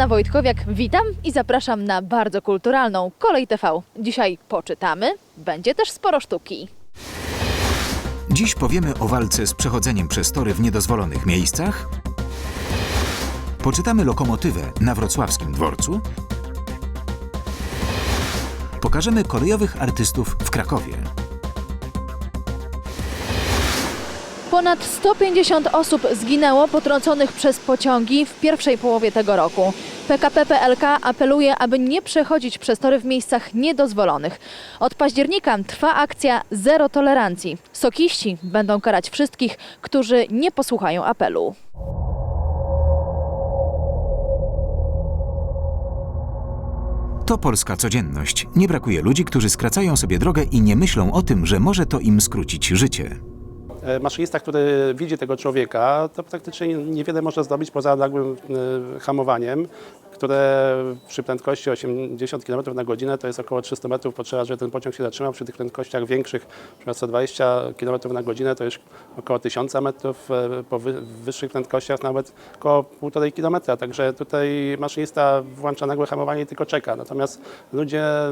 Joanna Wojtkowiak, witam i zapraszam na bardzo kulturalną Kolej TV. Dzisiaj poczytamy, będzie też sporo sztuki. Dziś powiemy o walce z przechodzeniem przez tory w niedozwolonych miejscach. Poczytamy lokomotywę na wrocławskim dworcu. Pokażemy kolejowych artystów w Krakowie. Ponad 150 osób zginęło potrąconych przez pociągi w pierwszej połowie tego roku. PKP PLK apeluje, aby nie przechodzić przez tory w miejscach niedozwolonych. Od października trwa akcja Zero Tolerancji. Sokiści będą karać wszystkich, którzy nie posłuchają apelu. To polska codzienność. Nie brakuje ludzi, którzy skracają sobie drogę i nie myślą o tym, że może to im skrócić życie. E, Maszynista, który widzi tego człowieka, to praktycznie niewiele może zrobić poza nagłym e, hamowaniem, które przy prędkości 80 km na godzinę to jest około 300 metrów potrzeba, żeby ten pociąg się zatrzymał. Przy tych prędkościach większych, np. 120 km na godzinę to już około 1000 metrów, e, po wy- wyższych prędkościach nawet około 1,5 km. Także tutaj maszynista włącza nagłe hamowanie i tylko czeka. Natomiast ludzie e,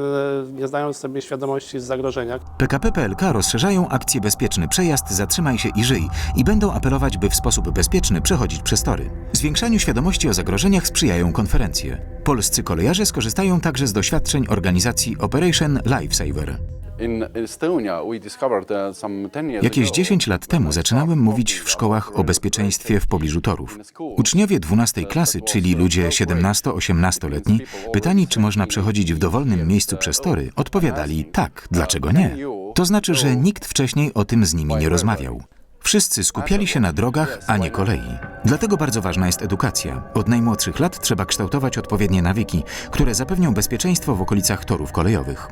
nie zdają sobie świadomości z zagrożenia. PKP PLK rozszerzają akcję Bezpieczny Przejazd Zatrzymaj się i żyj i będą apelować, by w sposób bezpieczny przechodzić przez tory. Zwiększaniu świadomości o zagrożeniach sprzyjają konferencje. Polscy kolejarze skorzystają także z doświadczeń organizacji Operation Lifesaver. Uh, some 10 years Jakieś ago 10 lat temu zaczynałem mówić w szkołach o bezpieczeństwie w pobliżu torów. Uczniowie 12 klasy, czyli ludzie 17-18-letni, pytani, czy można przechodzić w dowolnym miejscu przez tory, odpowiadali tak, dlaczego nie? To znaczy, że nikt wcześniej o tym z nimi nie rozmawiał. Wszyscy skupiali się na drogach, a nie kolei. Dlatego bardzo ważna jest edukacja. Od najmłodszych lat trzeba kształtować odpowiednie nawyki, które zapewnią bezpieczeństwo w okolicach torów kolejowych.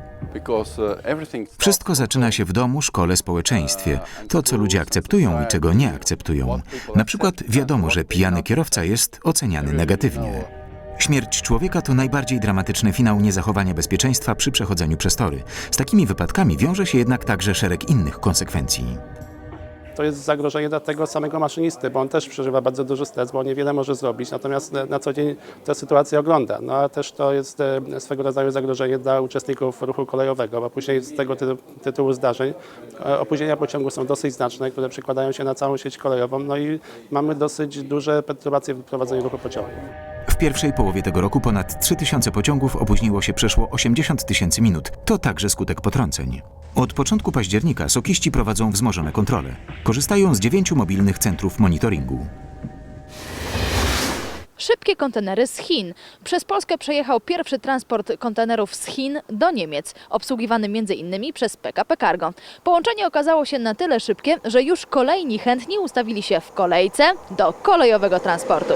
uh, Wszystko zaczyna się w domu, szkole, społeczeństwie. To, co ludzie akceptują i czego nie akceptują. Na przykład wiadomo, że pijany kierowca jest oceniany negatywnie. Śmierć człowieka to najbardziej dramatyczny finał niezachowania bezpieczeństwa przy przechodzeniu przez tory. Z takimi wypadkami wiąże się jednak także szereg innych konsekwencji. To jest zagrożenie dla tego samego maszynisty, bo on też przeżywa bardzo duży stres, bo on niewiele może zrobić, natomiast na- na co dzień tę sytuację ogląda. No a też to jest e, swego rodzaju zagrożenie dla uczestników ruchu kolejowego, bo później z tego ty- tytułu zdarzeń e, opóźnienia pociągu są dosyć znaczne, które przekładają się na całą sieć kolejową, no i mamy dosyć duże perturbacje w prowadzeniu ruchu pociągu. W pierwszej połowie tego roku ponad 3000 pociągów opóźniło się przeszło 80 tysięcy minut. To także skutek potrąceń. Od początku października sokiści prowadzą wzmożone kontrole. Korzystają z dziewięciu mobilnych centrów monitoringu. Szybkie kontenery z Chin. Przez Polskę przejechał pierwszy transport kontenerów z Chin do Niemiec, obsługiwany m.in. przez PKP Cargo. Połączenie okazało się na tyle szybkie, że już kolejni chętni ustawili się w kolejce do kolejowego transportu.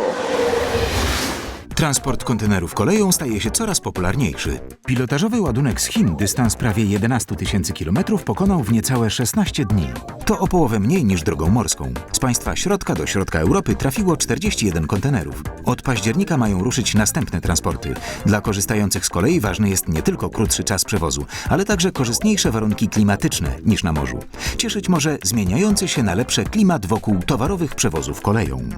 Transport kontenerów koleją staje się coraz popularniejszy. Pilotażowy ładunek z Chin, dystans prawie 11 tysięcy kilometrów, pokonał w niecałe 16 dni. To o połowę mniej niż drogą morską. Z państwa środka do środka Europy trafiło 41 kontenerów. Od października mają ruszyć następne transporty. Dla korzystających z kolei ważny jest nie tylko krótszy czas przewozu, ale także korzystniejsze warunki klimatyczne niż na morzu. Cieszyć może zmieniający się na lepsze klimat wokół towarowych przewozów koleją.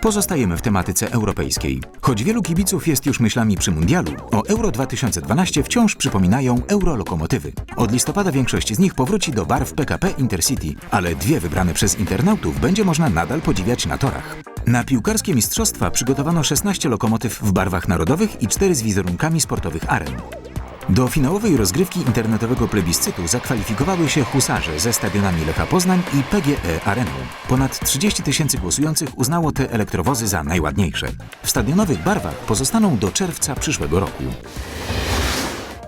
Pozostajemy w tematyce europejskiej. Choć wielu kibiców jest już myślami przy mundialu, o Euro 2012 wciąż przypominają eurolokomotywy. Od listopada większość z nich powróci do barw PKP Intercity, ale dwie wybrane przez internautów będzie można nadal podziwiać na torach. Na piłkarskie mistrzostwa przygotowano 16 lokomotyw w barwach narodowych i 4 z wizerunkami sportowych aren. Do finałowej rozgrywki internetowego plebiscytu zakwalifikowały się husarze ze stadionami Lecha Poznań i PGE Areną. Ponad 30 tysięcy głosujących uznało te elektrowozy za najładniejsze. W stadionowych barwach pozostaną do czerwca przyszłego roku.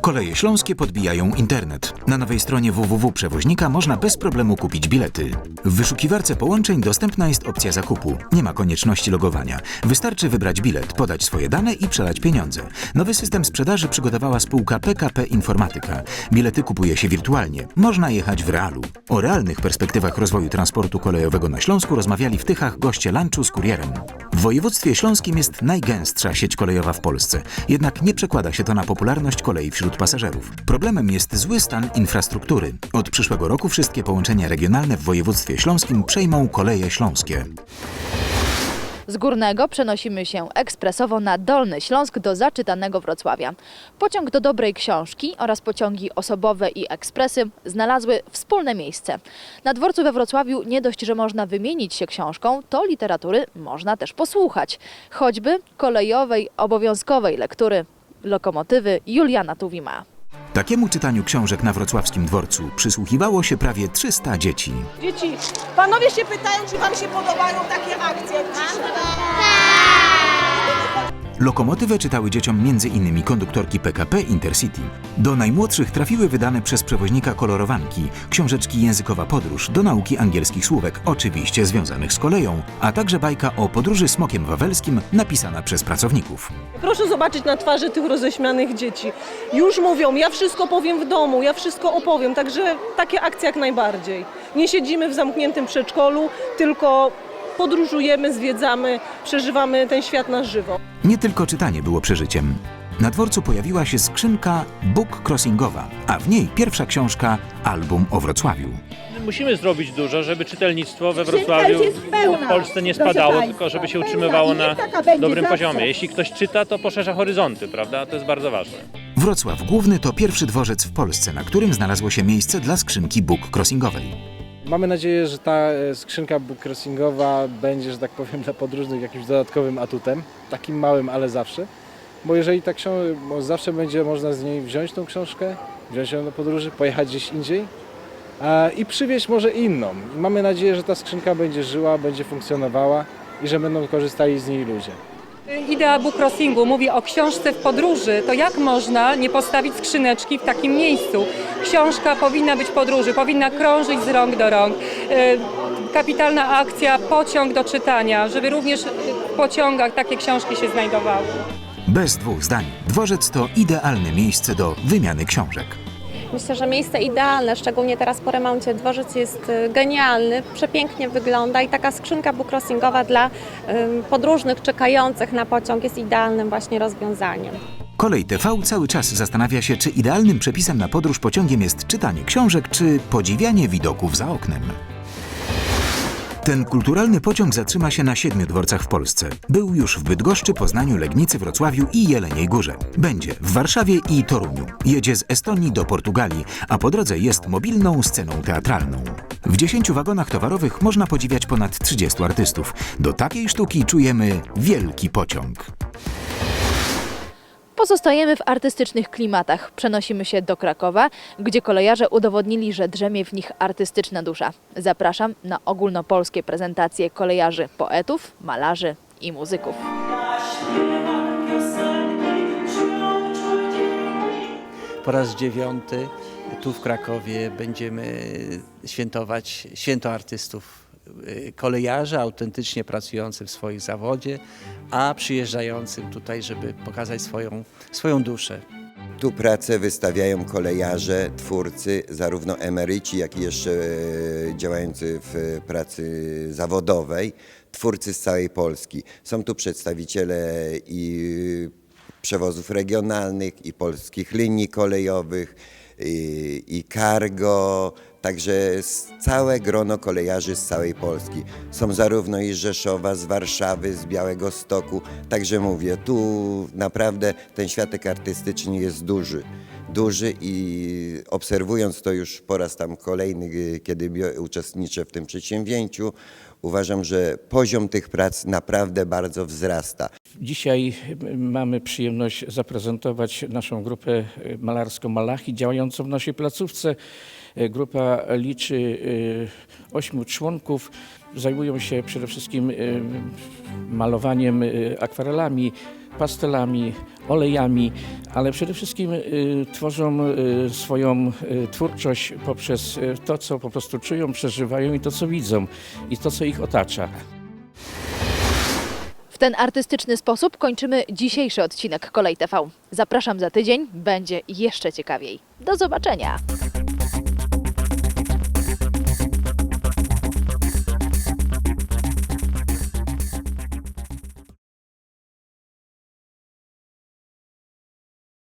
Koleje śląskie podbijają internet. Na nowej stronie www.przewoźnika można bez problemu kupić bilety. W wyszukiwarce połączeń dostępna jest opcja zakupu. Nie ma konieczności logowania. Wystarczy wybrać bilet, podać swoje dane i przelać pieniądze. Nowy system sprzedaży przygotowała spółka PKP Informatyka. Bilety kupuje się wirtualnie. Można jechać w realu. O realnych perspektywach rozwoju transportu kolejowego na Śląsku rozmawiali w Tychach goście lunchu z kurierem. W województwie śląskim jest najgęstsza sieć kolejowa w Polsce, jednak nie przekłada się to na popularność kolei wśród pasażerów. Problemem jest zły stan infrastruktury. Od przyszłego roku wszystkie połączenia regionalne w województwie śląskim przejmą koleje śląskie. Z Górnego przenosimy się ekspresowo na Dolny Śląsk do zaczytanego Wrocławia. Pociąg do dobrej książki oraz pociągi osobowe i ekspresy znalazły wspólne miejsce. Na dworcu we Wrocławiu nie dość, że można wymienić się książką, to literatury można też posłuchać. Choćby kolejowej obowiązkowej lektury lokomotywy Juliana Tuwima. Takiemu czytaniu książek na wrocławskim dworcu przysłuchiwało się prawie 300 dzieci. Dzieci, panowie się pytają, czy wam się podobają takie akcje jak dzisiaj. Lokomotywę czytały dzieciom m.in. konduktorki PKP Intercity. Do najmłodszych trafiły wydane przez przewoźnika kolorowanki, książeczki Językowa Podróż do nauki angielskich słówek, oczywiście związanych z koleją, a także bajka o podróży smokiem wawelskim napisana przez pracowników. Proszę zobaczyć na twarzy tych roześmianych dzieci. Już mówią, ja wszystko powiem w domu, ja wszystko opowiem, także takie akcje jak najbardziej. Nie siedzimy w zamkniętym przedszkolu, tylko podróżujemy, zwiedzamy, przeżywamy ten świat na żywo. Nie tylko czytanie było przeżyciem. Na dworcu pojawiła się skrzynka book crossingowa, a w niej pierwsza książka Album o Wrocławiu. Musimy zrobić dużo, żeby czytelnictwo we Wrocławiu, w Polsce nie spadało, tylko żeby się utrzymywało na dobrym poziomie. Jeśli ktoś czyta, to poszerza horyzonty, prawda? To jest bardzo ważne. Wrocław Główny to pierwszy dworzec w Polsce, na którym znalazło się miejsce dla skrzynki book crossingowej. Mamy nadzieję, że ta e, skrzynka bookcrossingowa będzie, że tak powiem, dla podróżnych jakimś dodatkowym atutem, takim małym, ale zawsze. Bo jeżeli ta książka, bo zawsze będzie można z niej wziąć tą książkę, wziąć ją do podróży, pojechać gdzieś indziej i przywieźć może inną. Mamy nadzieję, że ta skrzynka będzie żyła, będzie funkcjonowała i że będą korzystali z niej ludzie. Idea bookcrossingu mówi o książce w podróży, to jak można nie postawić skrzyneczki w takim miejscu? Książka powinna być w podróży, powinna krążyć z rąk do rąk. E, Kapitalna akcja, pociąg do czytania, żeby również w pociągach takie książki się znajdowały. Bez dwóch zdań, dworzec to idealne miejsce do wymiany książek. Myślę, że miejsce idealne, szczególnie teraz po remoncie. Dworzec jest y, genialny, przepięknie wygląda i taka skrzynka bookcrossingowa dla podróżnych czekających na pociąg jest idealnym właśnie rozwiązaniem. Kolej TV cały czas zastanawia się, czy idealnym przepisem na podróż pociągiem jest czytanie książek, czy podziwianie widoków za oknem. Ten kulturalny pociąg zatrzyma się na siedmiu dworcach w Polsce. Był już w Bydgoszczy, Poznaniu, Legnicy, Wrocławiu i Jeleniej Górze. Będzie w Warszawie i Toruniu. Jedzie z Estonii do Portugalii, a po drodze jest mobilną sceną teatralną. W dziesięciu wagonach towarowych można podziwiać ponad 30 artystów. Do takiej sztuki czujemy wielki pociąg. Pozostajemy w artystycznych klimatach. Przenosimy się do Krakowa, gdzie kolejarze udowodnili, że drzemie w nich artystyczna dusza. Zapraszam na ogólnopolskie prezentacje kolejarzy, poetów, malarzy i muzyków. Po raz dziewiąty tu w Krakowie będziemy świętować święto artystów. Y, Kolejarzy autentycznie pracujących w swoim zawodzie, a przyjeżdżającym tutaj, żeby pokazać swoją, swoją duszę. Tu pracę wystawiają kolejarze, twórcy, zarówno emeryci, jak i jeszcze e, działający w pracy zawodowej, twórcy z całej Polski. Są tu przedstawiciele i przewozów regionalnych, i polskich linii kolejowych, i, i cargo, także całe grono kolejarzy z całej Polski. Są zarówno i z Rzeszowa, z Warszawy, z Białego Stoku, także mówię, tu naprawdę ten światek artystyczny jest duży. Duży i obserwując to już po raz tam kolejny, y, kiedy uczestniczę w tym przedsięwzięciu, uważam, że poziom tych prac naprawdę bardzo wzrasta. Dzisiaj mamy przyjemność zaprezentować naszą grupę malarską Malachi działającą w naszej placówce. Grupa liczy e, ośmiu członków. Zajmują się przede wszystkim e, malowaniem e, akwarelami, pastelami, olejami, ale przede wszystkim e, tworzą e, swoją e, twórczość poprzez e, to, co po prostu czują, przeżywają i to, co widzą i to, co ich otacza. W ten artystyczny sposób kończymy dzisiejszy odcinek Kolej TV. Zapraszam za tydzień, będzie jeszcze ciekawiej. Do zobaczenia!